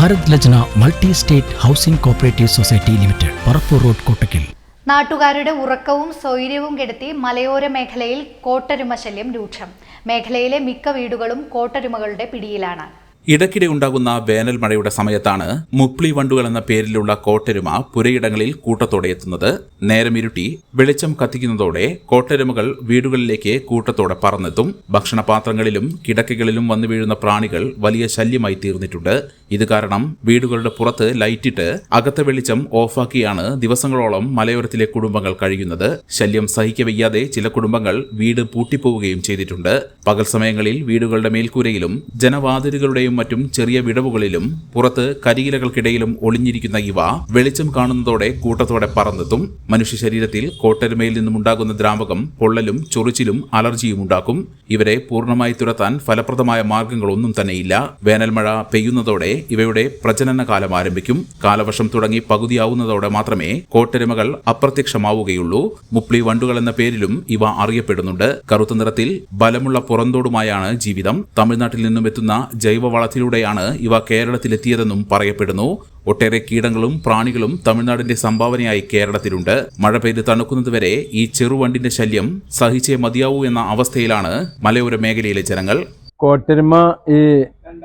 Bharat Lajna multi state housing cooperative society limited Parappur road Kottakkal. നാട്ടുകാരുടെ ഉറക്കവും സ്വൈര്യവും കെടുത്തി മലയോര മേഖലയിൽ കോട്ടരുമ ശല്യം രൂക്ഷം. മേഖലയിലെ മിക്ക വീടുകളും കോട്ടരുമകളുടെ പിടിയിലാണ്. ഇടയ്ക്കിടെ ഉണ്ടാകുന്ന വേനൽ മഴയുടെ സമയത്താണ് മുപ്ലി വണ്ടുകൾ എന്ന പേരിലുള്ള കോട്ടരുമ പുരയിടങ്ങളിൽ കൂട്ടത്തോടെ എത്തുന്നത്. നേരം ഇരുട്ടി വെളിച്ചം കത്തിക്കുന്നതോടെ കോട്ടരുമകൾ വീടുകളിലേക്ക് കൂട്ടത്തോടെ പറന്നെത്തും. ഭക്ഷണപാത്രങ്ങളിലും കിടക്കകളിലും വന്നു വീഴുന്ന പ്രാണികൾ വലിയ ശല്യമായി തീർന്നിട്ടുണ്ട്. ഇത് കാരണം വീടുകളുടെ പുറത്ത് ലൈറ്റിട്ട് അകത്തെ വെളിച്ചം ഓഫാക്കിയാണ് ദിവസങ്ങളോളം മലയോരത്തിലെ കുടുംബങ്ങൾ കഴിയുന്നത്. ശല്യം സഹിക്കവയ്യാതെ ചില കുടുംബങ്ങൾ വീട് പൂട്ടിപ്പോവുകയും ചെയ്തിട്ടുണ്ട്. പകൽ സമയങ്ങളിൽ വീടുകളുടെ മേൽക്കൂരയിലും ജനവാതിലുകളുടെയും മറ്റും ചെറിയ വിടവുകളിലും പുറത്ത് കരിയിലകൾക്കിടയിലും ഒളിഞ്ഞിരിക്കുന്ന ഇവ വെളിച്ചം കാണുന്നതോടെ കൂട്ടത്തോടെ പറന്നെത്തും. മനുഷ്യ ശരീരത്തിൽ കോട്ടരുമയിൽ നിന്നുമുണ്ടാകുന്ന ദ്രാവകം പൊള്ളലും ചൊറിച്ചിലും അലർജിയും ഉണ്ടാക്കും. ഇവരെ പൂർണമായി തുരത്താൻ ഫലപ്രദമായ മാർഗങ്ങളൊന്നും തന്നെയില്ല. വേനൽമഴ പെയ്യുന്നതോടെ ഇവയുടെ പ്രജനന കാലം ആരംഭിക്കും. കാലവർഷം തുടങ്ങി പകുതിയാവുന്നതോടെ മാത്രമേ കോട്ടരുമകൾ അപ്രത്യക്ഷമാവുകയുള്ളൂ. മുപ്ലി വണ്ടുകൾ എന്ന പേരിലും ഇവ അറിയപ്പെടുന്നുണ്ട്. കറുത്ത നിറത്തിൽ ബലമുള്ള പുറന്തോടുമായാണ് ജീവിതം. തമിഴ്നാട്ടിൽ നിന്നും എത്തുന്ന ജൈവവളത്തിലൂടെയാണ് ഇവ കേരളത്തിലെത്തിയതെന്നും പറയപ്പെടുന്നു. ഒട്ടേറെ കീടങ്ങളും പ്രാണികളും തമിഴ്നാടിന്റെ സംഭാവനയായി കേരളത്തിലുണ്ട്. മഴ പെയ്ത് തണുക്കുന്നതുവരെ ഈ ചെറുവണ്ടിന്റെ ശല്യം സഹിച്ചേ മതിയാവൂ എന്ന അവസ്ഥയിലാണ് മലയോര മേഖലയിലെ ജനങ്ങൾ. കോട്ടരുമ ഈ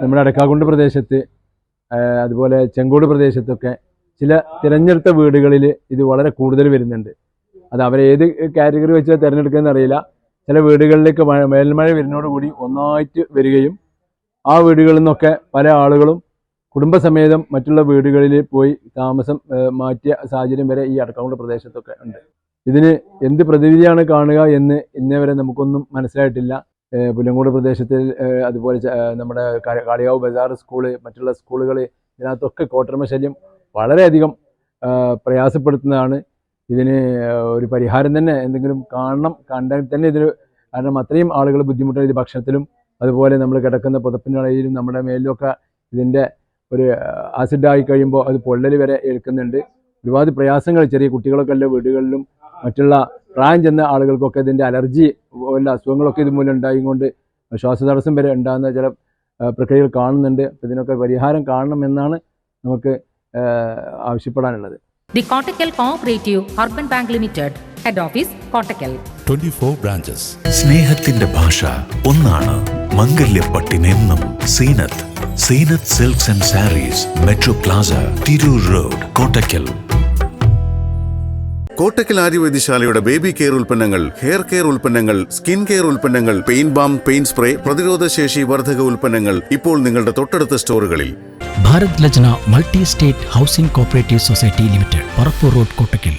നമ്മുടെ അടക്കാകുണ്ട് പ്രദേശത്ത് അതുപോലെ ചെങ്കോട് പ്രദേശത്തൊക്കെ ചില തിരഞ്ഞെടുത്ത വീടുകളിൽ ഇത് വളരെ കൂടുതൽ വരുന്നുണ്ട്. അത് അവരെ ഏത് കാറ്റഗറി വെച്ച് തിരഞ്ഞെടുക്കുന്നത് അറിയില്ല. ചില വീടുകളിലേക്ക് മഴ മേൽമഴ വരുന്നതോടുകൂടി ഒന്നായിട്ട് വരികയും ആ വീടുകളിൽ നിന്നൊക്കെ പല ആളുകളും കുടുംബസമേതം മറ്റുള്ള വീടുകളിൽ പോയി താമസം മാറ്റിയ സാഹചര്യം വരെ ഈ അടക്കമുള്ള പ്രദേശത്തൊക്കെ ഉണ്ട്. ഇതിന് എന്ത് പ്രതിവിധിയാണ് കാണുക എന്ന് ഇന്നേ വരെ നമുക്കൊന്നും മനസ്സിലായിട്ടില്ല. പുല്ലങ്കോട് പ്രദേശത്തിൽ അതുപോലെ നമ്മുടെ കാളിയാവ് ബസാർ സ്കൂൾ മറ്റുള്ള സ്കൂളുകൾ ഇതിനകത്തൊക്കെ കോട്ടർമ ശല്യം വളരെയധികം പ്രയാസപ്പെടുത്തുന്നതാണ്. ഇതിന് ഒരു പരിഹാരം തന്നെ എന്തെങ്കിലും കാണണം കണ്ടാൽ തന്നെ ഇതിന് കാരണം അത്രയും ആളുകൾ ബുദ്ധിമുട്ടാണ് ഇത് ഭക്ഷണത്തിലും. അതുപോലെ നമ്മൾ കിടക്കുന്ന പുതപ്പിനിടയിലും നമ്മുടെ മേലിലൊക്കെ ഇതിന്റെ ഒരു ആസിഡായി കഴിയുമ്പോൾ അത് പൊള്ളൽ വരെ ഏൽക്കുന്നുണ്ട്. ഒരുപാട് പ്രയാസങ്ങൾ ചെറിയ കുട്ടികളൊക്കെ ഉള്ള വീടുകളിലും മറ്റുള്ള പ്രായം ചെന്ന ആളുകൾക്കൊക്കെ ഇതിന്റെ അലർജി വല്ല അസുഖങ്ങളൊക്കെ ഇതുമൂലം ഉണ്ടായിക്കൊണ്ട് ശ്വാസതടസ്സം വരെ ഉണ്ടാകുന്ന ചില പ്രക്രിയകൾ കാണുന്നുണ്ട്. അപ്പോൾ ഇതിനൊക്കെ പരിഹാരം കാണണമെന്നാണ് നമുക്ക് ആവശ്യപ്പെടാനുള്ളത്. ആവശ്യപ്പെടാനുള്ളത് The cooperative Cooperative Urban Bank Limited, Head Office, twenty 24 branches. സ്നേഹത്തിന്റെ ഭാഷ ഒന്നാണ്. മംഗല്യപ്പട്ടിനെന്നും Zeenath. Zeenath silks and sarees metro plaza Tirur road Kottakkal Kottakkal ആര്യവൈദ്യശാലയുടെ baby care ഉൽപ്പന്നങ്ങൾ ഹെയർ കെയർ ഉൽപ്പന്നങ്ങൾ സ്കിൻ കെയർ ഉൽപ്പന്നങ്ങൾ പെയിൻ ബാം പെയിൻ സ്പ്രേ പ്രതിരോധശേഷി വർധക ഉൽപ്പന്നങ്ങൾ ഇപ്പോൾ നിങ്ങളുടെ തൊട്ടടുത്ത സ്റ്റോറുകളിൽ. Bharat Lajna multi state housing cooperative society limited Parappur road Kottakkal.